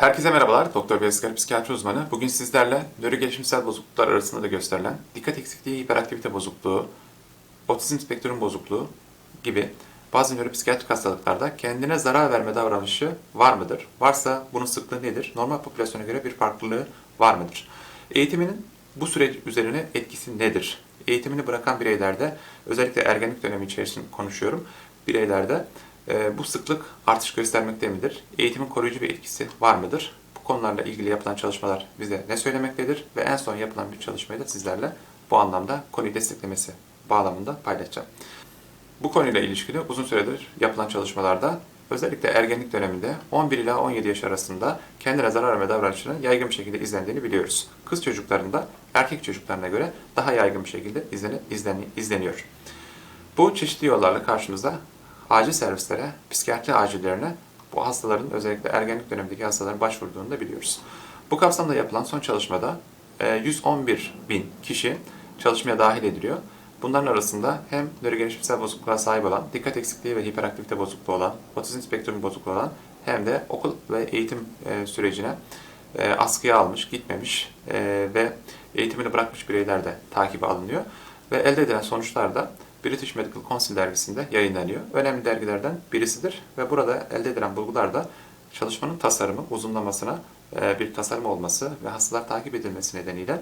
Herkese merhabalar. Doktor Bezgar, psikiyatri uzmanı. Bugün sizlerle nörogelişimsel bozukluklar arasında da gösterilen dikkat eksikliği, hiperaktivite bozukluğu, otizm spektrum bozukluğu gibi bazı nöropsikiyatrik hastalıklarda kendine zarar verme davranışı var mıdır? Varsa bunun sıklığı nedir? Normal popülasyona göre bir farklılığı var mıdır? Eğitiminin bu süreç üzerine etkisi nedir? Eğitimini bırakan bireylerde, özellikle ergenlik dönemi içerisinde konuşuyorum, bireylerde bu sıklık artış göstermekte midir? Eğitimin koruyucu bir etkisi var mıdır? Bu konularla ilgili yapılan çalışmalar bize ne söylemektedir? Ve en son yapılan bir çalışmayı da sizlerle bu anlamda konuyu desteklemesi bağlamında paylaşacağım. Bu konuyla ilişkili uzun süredir yapılan çalışmalarda özellikle ergenlik döneminde 11 ila 17 yaş arasında kendine zarar verme davranışının yaygın bir şekilde izlendiğini biliyoruz. Kız çocuklarında erkek çocuklarına göre daha yaygın bir şekilde izleni- izleniyor. Bu çeşitli yollarla karşımıza acil servislere, psikiyatri acillerine bu hastaların özellikle ergenlik dönemindeki hastaların başvurduğunu da biliyoruz. Bu kapsamda yapılan son çalışmada e, 111 bin kişi çalışmaya dahil ediliyor. Bunların arasında hem nörogelişimsel bozukluğa sahip olan, dikkat eksikliği ve hiperaktivite bozukluğu olan, otizm spektrum bozukluğu olan hem de okul ve eğitim e, sürecine e, askıya almış, gitmemiş e, ve eğitimini bırakmış bireyler de takibe alınıyor. Ve elde edilen sonuçlar da British Medical Council dergisinde yayınlanıyor. Önemli dergilerden birisidir ve burada elde edilen bulgular da çalışmanın tasarımı, uzunlamasına e, bir tasarım olması ve hastalar takip edilmesi nedeniyle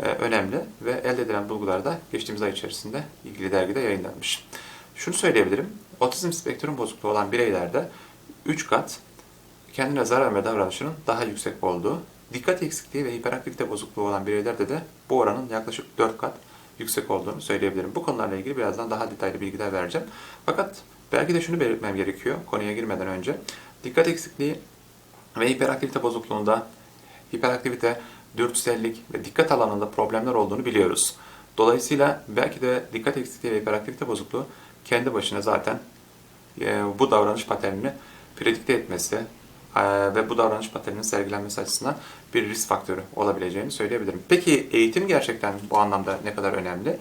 e, önemli ve elde edilen bulgular da geçtiğimiz ay içerisinde ilgili dergide yayınlanmış. Şunu söyleyebilirim, otizm spektrum bozukluğu olan bireylerde 3 kat kendine zarar verme davranışının daha yüksek olduğu, dikkat eksikliği ve hiperaktivite bozukluğu olan bireylerde de bu oranın yaklaşık 4 kat yüksek olduğunu söyleyebilirim. Bu konularla ilgili birazdan daha detaylı bilgiler vereceğim. Fakat belki de şunu belirtmem gerekiyor konuya girmeden önce. Dikkat eksikliği ve hiperaktivite bozukluğunda hiperaktivite, dürtüsellik ve dikkat alanında problemler olduğunu biliyoruz. Dolayısıyla belki de dikkat eksikliği ve hiperaktivite bozukluğu kendi başına zaten e, bu davranış paternini predikte etmesi ve bu davranış paterninin sergilenmesi açısından bir risk faktörü olabileceğini söyleyebilirim. Peki eğitim gerçekten bu anlamda ne kadar önemli?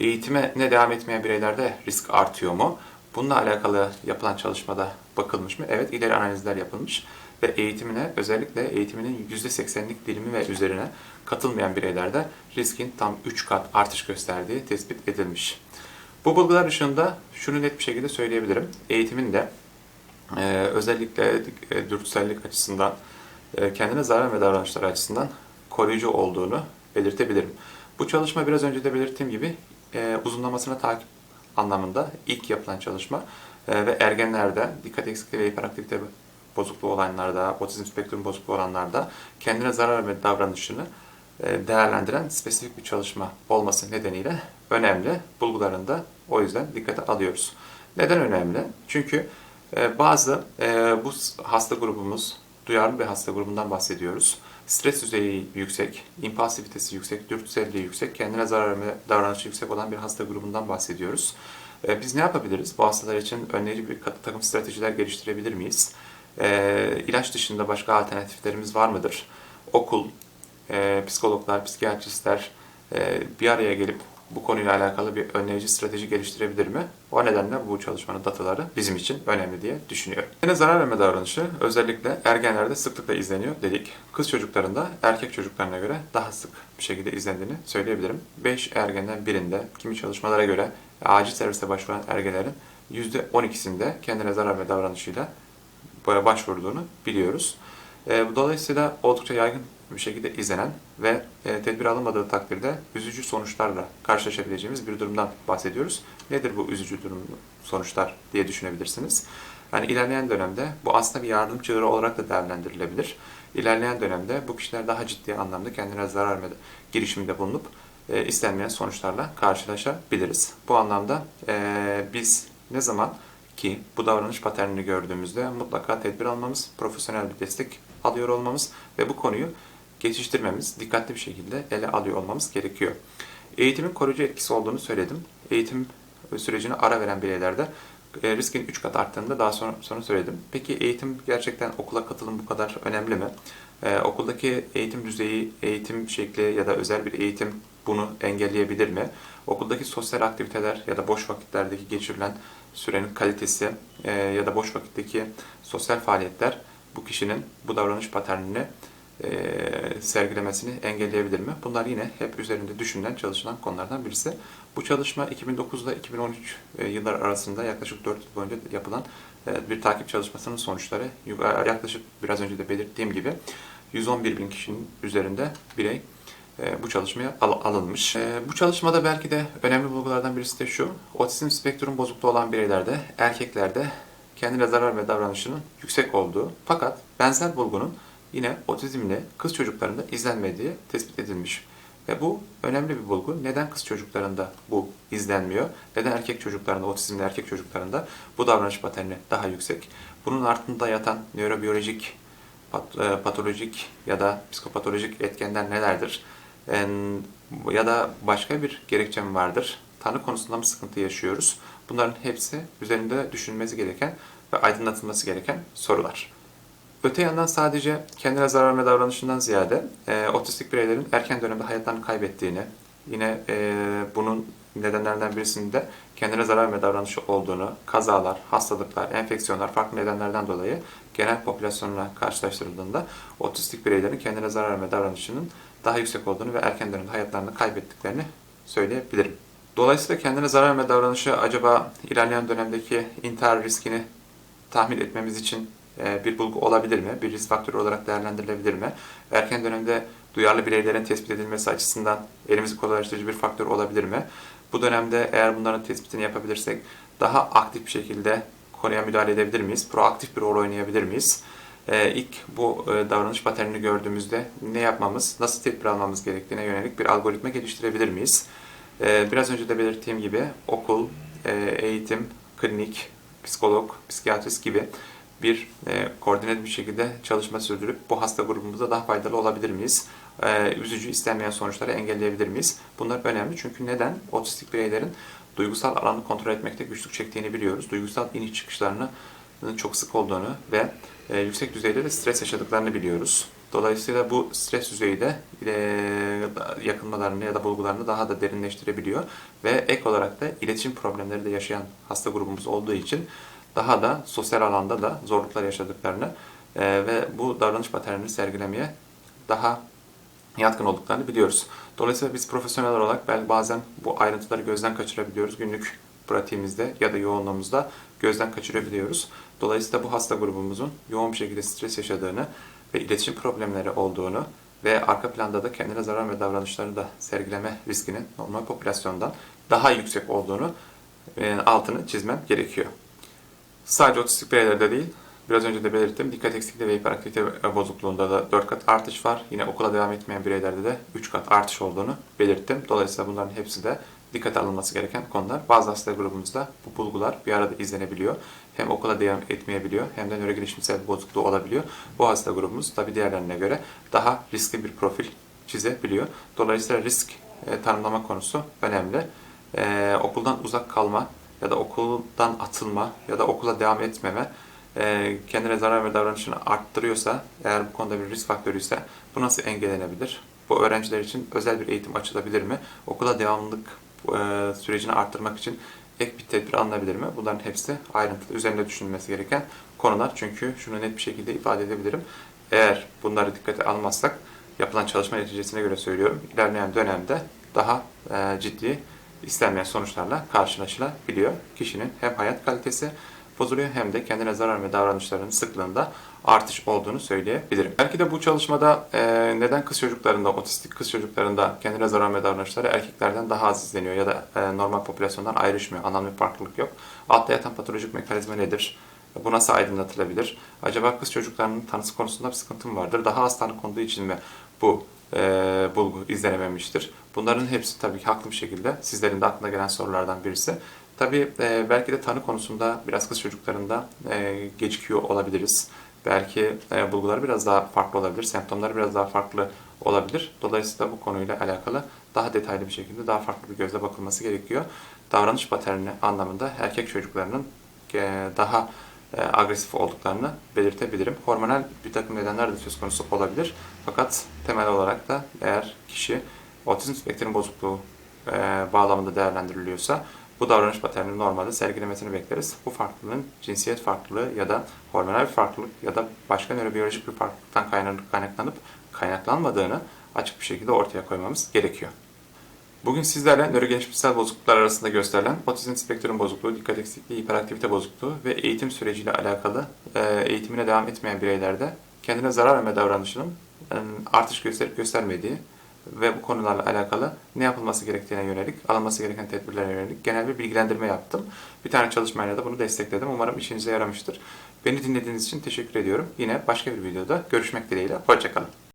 Eğitime ne devam etmeyen bireylerde risk artıyor mu? Bununla alakalı yapılan çalışmada bakılmış mı? Evet, ileri analizler yapılmış ve eğitimine özellikle eğitiminin %80'lik dilimi ve üzerine katılmayan bireylerde riskin tam 3 kat artış gösterdiği tespit edilmiş. Bu bulgular ışığında şunu net bir şekilde söyleyebilirim. Eğitimin de özellikle e, dürtüsellik açısından, e, kendine zarar ve davranışlar açısından koruyucu olduğunu belirtebilirim. Bu çalışma biraz önce de belirttiğim gibi e, uzunlamasına takip anlamında ilk yapılan çalışma ve ergenlerde dikkat eksikliği ve hiperaktivite bozukluğu olanlarda, otizm spektrum bozukluğu olanlarda kendine zarar ve davranışını değerlendiren spesifik bir çalışma olması nedeniyle önemli. Bulgularını da o yüzden dikkate alıyoruz. Neden önemli? Çünkü bazı e, bu hasta grubumuz, duyarlı bir hasta grubundan bahsediyoruz. Stres düzeyi yüksek, impulsivitesi yüksek, dürtüselliği yüksek, kendine zarar verme davranışı yüksek olan bir hasta grubundan bahsediyoruz. E, Biz ne yapabiliriz? Bu hastalar için önleyici bir takım stratejiler geliştirebilir miyiz? E, ilaç dışında başka alternatiflerimiz var mıdır? Okul, e, psikologlar, psikiyatristler e, bir araya gelip bu konuyla alakalı bir önleyici strateji geliştirebilir mi? O nedenle bu çalışmanın dataları bizim için önemli diye düşünüyorum. Yine zarar verme davranışı özellikle ergenlerde sıklıkla izleniyor dedik. Kız çocuklarında erkek çocuklarına göre daha sık bir şekilde izlendiğini söyleyebilirim. 5 ergenden birinde kimi çalışmalara göre acil servise başvuran ergenlerin %12'sinde kendine zarar verme davranışıyla başvurduğunu biliyoruz. Dolayısıyla oldukça yaygın bir şekilde izlenen ve e, tedbir alınmadığı takdirde üzücü sonuçlarla karşılaşabileceğimiz bir durumdan bahsediyoruz. Nedir bu üzücü durum sonuçlar diye düşünebilirsiniz. Yani ilerleyen dönemde bu aslında bir yardım çığırı olarak da değerlendirilebilir. İlerleyen dönemde bu kişiler daha ciddi anlamda kendine zarar verme girişiminde bulunup e, istenmeyen sonuçlarla karşılaşabiliriz. Bu anlamda e, biz ne zaman ki bu davranış paternini gördüğümüzde mutlaka tedbir almamız, profesyonel bir destek alıyor olmamız ve bu konuyu geçiştirmemiz, dikkatli bir şekilde ele alıyor olmamız gerekiyor. Eğitimin koruyucu etkisi olduğunu söyledim. Eğitim sürecine ara veren bireylerde e, riskin 3 kat arttığını da daha sonra, sonra söyledim. Peki eğitim gerçekten okula katılım bu kadar önemli mi? Ee, okuldaki eğitim düzeyi, eğitim şekli ya da özel bir eğitim bunu engelleyebilir mi? Okuldaki sosyal aktiviteler ya da boş vakitlerdeki geçirilen sürenin kalitesi e, ya da boş vakitteki sosyal faaliyetler bu kişinin bu davranış paternini e, sergilemesini engelleyebilir mi? Bunlar yine hep üzerinde düşünülen, çalışılan konulardan birisi. Bu çalışma 2009 ile 2013 e, yıllar arasında yaklaşık 4 yıl boyunca yapılan e, bir takip çalışmasının sonuçları yaklaşık biraz önce de belirttiğim gibi 111 bin kişinin üzerinde birey e, bu çalışmaya al- alınmış. E, bu çalışmada belki de önemli bulgulardan birisi de şu. Otizm spektrum bozukluğu olan bireylerde, erkeklerde kendine zarar ve davranışının yüksek olduğu fakat benzer bulgunun yine otizmli kız çocuklarında izlenmediği tespit edilmiş. Ve bu önemli bir bulgu. Neden kız çocuklarında bu izlenmiyor? Neden erkek çocuklarında, otizmli erkek çocuklarında bu davranış paterni daha yüksek? Bunun altında yatan nörobiyolojik, pat- e, patolojik ya da psikopatolojik etkenler nelerdir? Ya da başka bir gerekçe mi vardır? Tanı konusunda mı sıkıntı yaşıyoruz? Bunların hepsi üzerinde düşünülmesi gereken ve aydınlatılması gereken sorular. Öte yandan sadece kendine zarar ve davranışından ziyade e, otistik bireylerin erken dönemde hayatlarını kaybettiğini, yine e, bunun nedenlerinden birisinin de kendine zarar ve davranışı olduğunu, kazalar, hastalıklar, enfeksiyonlar farklı nedenlerden dolayı genel popülasyonla karşılaştırıldığında otistik bireylerin kendine zarar ve davranışının daha yüksek olduğunu ve erken dönemde hayatlarını kaybettiklerini söyleyebilirim. Dolayısıyla kendine zarar ve davranışı acaba ilerleyen dönemdeki intihar riskini tahmin etmemiz için bir bulgu olabilir mi? Bir risk faktörü olarak değerlendirilebilir mi? Erken dönemde duyarlı bireylerin tespit edilmesi açısından elimizi kolaylaştırıcı bir faktör olabilir mi? Bu dönemde eğer bunların tespitini yapabilirsek daha aktif bir şekilde konuya müdahale edebilir miyiz? Proaktif bir rol oynayabilir miyiz? Ee, ilk bu e, davranış paternini gördüğümüzde ne yapmamız, nasıl tedbir almamız gerektiğine yönelik bir algoritma geliştirebilir miyiz? Ee, biraz önce de belirttiğim gibi okul, e, eğitim, klinik, psikolog, psikiyatrist gibi bir e, koordineli bir şekilde çalışma sürdürüp bu hasta grubumuza daha faydalı olabilir miyiz? E, üzücü istenmeyen sonuçları engelleyebilir miyiz? Bunlar önemli çünkü neden? Otistik bireylerin duygusal alanı kontrol etmekte güçlük çektiğini biliyoruz. Duygusal iniş çıkışlarının çok sık olduğunu ve e, yüksek düzeyde de stres yaşadıklarını biliyoruz. Dolayısıyla bu stres düzeyi de e, yakınmalarını ya da bulgularını daha da derinleştirebiliyor ve ek olarak da iletişim problemleri de yaşayan hasta grubumuz olduğu için daha da sosyal alanda da zorluklar yaşadıklarını e, ve bu davranış paternini sergilemeye daha yatkın olduklarını biliyoruz. Dolayısıyla biz profesyonel olarak belki bazen bu ayrıntıları gözden kaçırabiliyoruz. Günlük pratiğimizde ya da yoğunluğumuzda gözden kaçırabiliyoruz. Dolayısıyla bu hasta grubumuzun yoğun bir şekilde stres yaşadığını ve iletişim problemleri olduğunu ve arka planda da kendine zarar ve davranışları da sergileme riskinin normal popülasyondan daha yüksek olduğunu e, altını çizmem gerekiyor. Sadece otistik bireylerde değil, biraz önce de belirttim, dikkat eksikliği ve hiperaktivite bozukluğunda da 4 kat artış var. Yine okula devam etmeyen bireylerde de 3 kat artış olduğunu belirttim. Dolayısıyla bunların hepsi de dikkate alınması gereken konular. Bazı hasta grubumuzda bu bulgular bir arada izlenebiliyor. Hem okula devam etmeyebiliyor hem de nörogelişimsel bozukluğu olabiliyor. Bu hasta grubumuz tabi diğerlerine göre daha riskli bir profil çizebiliyor. Dolayısıyla risk e, tanımlama konusu önemli. E, okuldan uzak kalma ya da okuldan atılma ya da okula devam etmeme e, kendine zarar ve davranışını arttırıyorsa, eğer bu konuda bir risk faktörü ise bu nasıl engellenebilir? Bu öğrenciler için özel bir eğitim açılabilir mi? Okula devamlılık e, sürecini arttırmak için ek bir tedbir alınabilir mi? Bunların hepsi ayrıntılı üzerinde düşünülmesi gereken konular. Çünkü şunu net bir şekilde ifade edebilirim. Eğer bunları dikkate almazsak yapılan çalışma neticesine göre söylüyorum. ilerleyen dönemde daha e, ciddi istenmeyen sonuçlarla karşılaşılabiliyor. Kişinin hem hayat kalitesi bozuluyor hem de kendine zarar ve davranışlarının sıklığında artış olduğunu söyleyebilirim. Belki de bu çalışmada e, neden kız çocuklarında, otistik kız çocuklarında kendine zarar ve davranışları erkeklerden daha az izleniyor ya da e, normal popülasyondan ayrışmıyor. Anlamlı bir farklılık yok. Altta yatan patolojik mekanizma nedir? Bu nasıl aydınlatılabilir? Acaba kız çocuklarının tanısı konusunda bir sıkıntı mı vardır? Daha az tanı konduğu için mi bu e, bulgu izlenememiştir? Bunların hepsi tabii ki haklı bir şekilde sizlerin de aklına gelen sorulardan birisi. Tabii e, belki de tanı konusunda biraz kız çocuklarında e, gecikiyor olabiliriz. Belki e, bulguları biraz daha farklı olabilir, semptomları biraz daha farklı olabilir. Dolayısıyla bu konuyla alakalı daha detaylı bir şekilde, daha farklı bir gözle bakılması gerekiyor. Davranış paterni anlamında erkek çocuklarının e, daha agresif olduklarını belirtebilirim. Hormonal bir takım nedenler de söz konusu olabilir. Fakat temel olarak da eğer kişi otizm spektrum bozukluğu e, bağlamında değerlendiriliyorsa bu davranış paternini normalde sergilemesini bekleriz. Bu farklılığın cinsiyet farklılığı ya da hormonal bir farklılık ya da başka nörobiyolojik bir farklılıktan kaynak- kaynaklanıp kaynaklanmadığını açık bir şekilde ortaya koymamız gerekiyor. Bugün sizlerle nörogelişimsel bozukluklar arasında gösterilen otizm spektrum bozukluğu, dikkat eksikliği, hiperaktivite bozukluğu ve eğitim süreciyle alakalı e, eğitimine devam etmeyen bireylerde kendine zarar verme davranışının e, artış gösterip göstermediği ve bu konularla alakalı ne yapılması gerektiğine yönelik, alınması gereken tedbirlere yönelik genel bir bilgilendirme yaptım. Bir tane çalışmayla da bunu destekledim. Umarım işinize yaramıştır. Beni dinlediğiniz için teşekkür ediyorum. Yine başka bir videoda görüşmek dileğiyle. Hoşçakalın.